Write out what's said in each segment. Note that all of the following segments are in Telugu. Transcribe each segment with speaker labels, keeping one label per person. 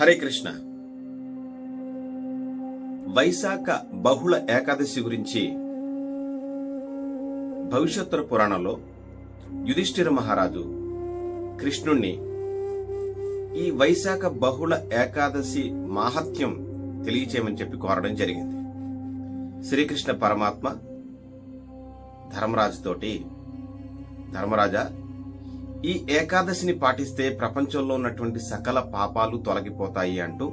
Speaker 1: హరే కృష్ణ. వైశాఖ బహుళ ఏకాదశి గురించి భవిష్యత్తుర పురాణంలో యుధిష్ఠిర మహారాజు కృష్ణుణ్ణి ఈ వైశాఖ బహుళ ఏకాదశి మాహత్యం తెలియచేయమని చెప్పి కోరడం జరిగింది. శ్రీకృష్ణ పరమాత్మ ధర్మరాజుతోటి ధర్మరాజా ఈ ఏకాదశిని పాటిస్తే ప్రపంచంలో ఉన్నటువంటి సకల పాపాలు తొలగిపోతాయి అంటూ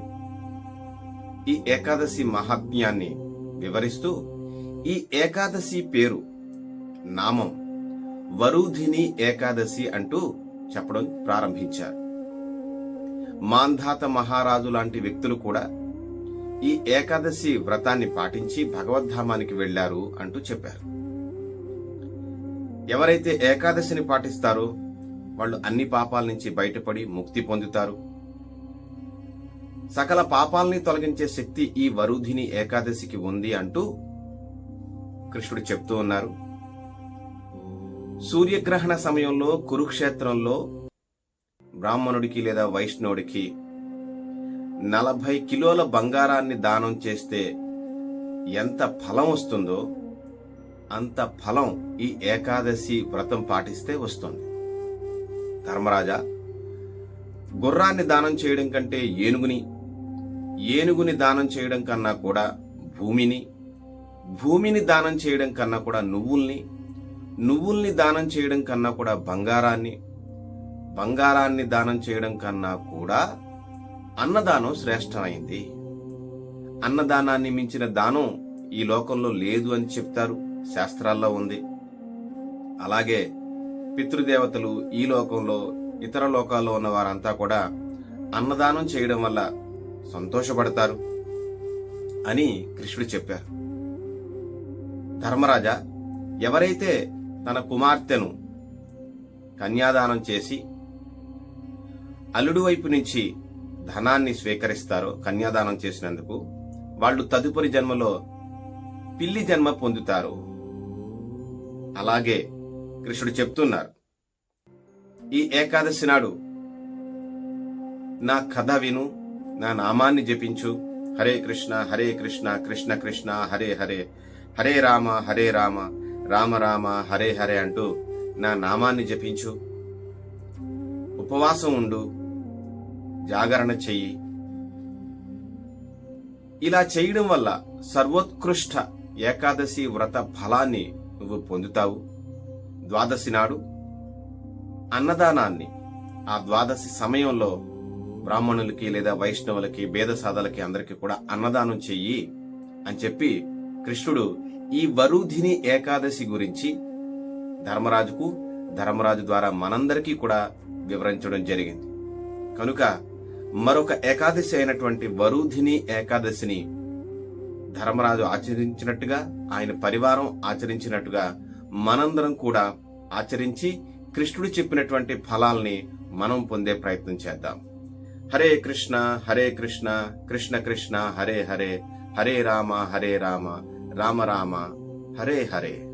Speaker 1: ఈ ఏకాదశి మహాత్మ్యాన్ని వివరిస్తూ ఈ ఏకాదశి పేరు నామం వరుధిని ఏకాదశి అంటూ చెప్పడం ప్రారంభించారు. మాంధాత మహారాజు లాంటి వ్యక్తులు కూడా ఈ ఏకాదశి వ్రతాన్ని పాటించి భగవద్ధామానికి వెళ్ళారు అంటూ చెప్పారు. ఎవరైతే ఏకాదశిని పాటిస్తారో వాళ్ళు అన్ని పాపాల నుంచి బయటపడి ముక్తి పొందుతారు. సకల పాపాలని తొలగించే శక్తి ఈ వరుధిని ఏకాదశికి ఉంది అంటూ కృష్ణుడు చెప్తూ ఉన్నారు. సూర్యగ్రహణ సమయంలో కురుక్షేత్రంలో బ్రాహ్మణుడికి లేదా వైష్ణవుడికి నలభై కిలోల బంగారాన్ని దానం చేస్తే ఎంత ఫలం వస్తుందో అంత ఫలం ఈ ఏకాదశి వ్రతం పాటిస్తే వస్తుంది. ధర్మరాజా గుర్రాన్ని దానం చేయడం కంటే ఏనుగుని ఏనుగుని దానం చేయడం కన్నా కూడా భూమిని భూమిని దానం చేయడం కన్నా కూడా నువ్వుల్ని నువ్వుల్ని దానం చేయడం కన్నా కూడా బంగారాన్ని బంగారాన్ని దానం చేయడం కన్నా కూడా అన్నదానం శ్రేష్టమైంది. అన్నదానాన్ని మించిన దానం ఈ లోకంలో లేదు అని చెప్తారు. శాస్త్రాల్లో ఉంది. అలాగే పితృదేవతలు ఈ లోకంలో ఇతర లోకాల్లో ఉన్న వారంతా కూడా అన్నదానం చేయడం వల్ల సంతోషపడతారు అని కృష్ణుడు చెప్పారు. ధర్మరాజా ఎవరైతే తన కుమార్తెను కన్యాదానం చేసి అల్లుడు వైపు నుంచి ధనాన్ని స్వీకరిస్తారో కన్యాదానం చేసినందుకు వాళ్ళు తదుపరి జన్మలో పిల్లి జన్మ పొందుతారు. అలాగే కృష్ణుడు చెప్తున్నారు. ఈ ఏకాదశి నాడు నా కథ విను నా నామాన్ని జపించు. హరే కృష్ణ హరే కృష్ణ కృష్ణ కృష్ణ హరే హరే. హరే రామ హరే రామ రామ రామ హరే హరే అంటూ నా నామాన్ని జపించు. ఉపవాసం ఉండు జాగరణ చెయ్యి. ఇలా చేయడం వల్ల సర్వోత్కృష్ట ఏకాదశి వ్రత ఫలాన్ని నువ్వు పొందుతావు. ద్వాదశి నాడు అన్నదానాన్ని ఆ ద్వాదశి సమయంలో బ్రాహ్మణులకి లేదా వైష్ణవులకి భేదసాదలకి అందరికీ కూడా అన్నదానం చెయ్యి అని చెప్పి కృష్ణుడు ఈ వరుధిని ఏకాదశి గురించి ధర్మరాజుకు ధర్మరాజు ద్వారా మనందరికీ కూడా వివరించడం జరిగింది. కనుక మరొక ఏకాదశి అయినటువంటి వరుధిని ఏకాదశిని ధర్మరాజు ఆచరించినట్టుగా ఆయన పరివారం ఆచరించినట్టుగా మనందరం కూడా ఆచరించి కృష్ణుడు చెప్పినటువంటి ఫలాల్ని మనం పొందే ప్రయత్నం చేద్దాం. హరే కృష్ణ హరే కృష్ణ కృష్ణ కృష్ణ హరే హరే హరే రామ హరే రామ రామ రామ హరే హరే.